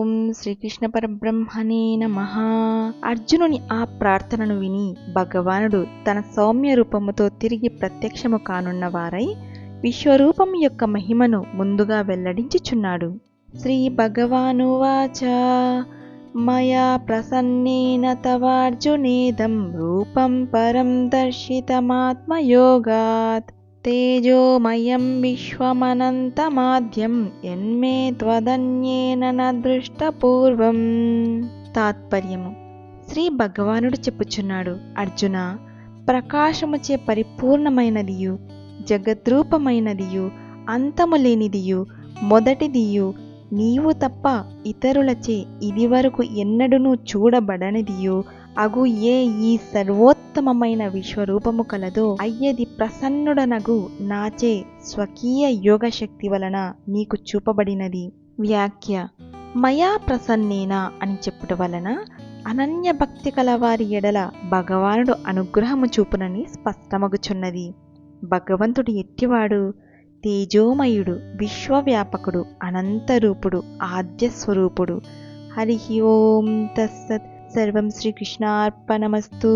ఓం శ్రీకృష్ణ పరబ్రహ్మణే నమ. అర్జునుని ఆ ప్రార్థనను విని భగవానుడు తన సౌమ్య రూపముతో తిరిగి ప్రత్యక్షము కానున్న వారై విశ్వరూపం యొక్క మహిమను ముందుగా వెల్లడించుచున్నాడు. శ్రీ భగవానువాచ మయా ప్రసన్నేన తవార్జునేదం రూపం పరం దర్శితమాత్మయోగాత్. తేజోమయం విశ్వమనంతమాద్యం ఎన్మే త్వదన్యేన దృష్టపూర్వం. తాత్పర్యము. శ్రీ భగవానుడు చెప్పుచున్నాడు అర్జున ప్రకాశముచే పరిపూర్ణమైనదియు జగద్రూపమైనదియు అంతము లేనిదియు మొదటిదియు నీవు తప్ప ఇతరులచే ఇదివరకు ఎన్నడూనూ చూడబడనిదియు అగు ఏ ఈ సర్వోత్తమమైన విశ్వరూపము కలదో అయ్యది ప్రసన్నుడనగు నాచే స్వకీయ యోగశక్తి వలన నీకు చూపబడినది. వ్యాఖ్య మయా ప్రసన్నేనా అని చెప్పుట వలన అనన్య భక్తి కలవారి ఎడల భగవానుడు అనుగ్రహము చూపునని స్పష్టమగుచున్నది. భగవంతుడు ఎట్టివాడు? తేజోమయుడు విశ్వవ్యాపకుడు అనంతరూపుడు ఆద్యస్వరూపుడు. హరి ఓం తస్సత్. सर्व श्रीकृष्णापणमस्तु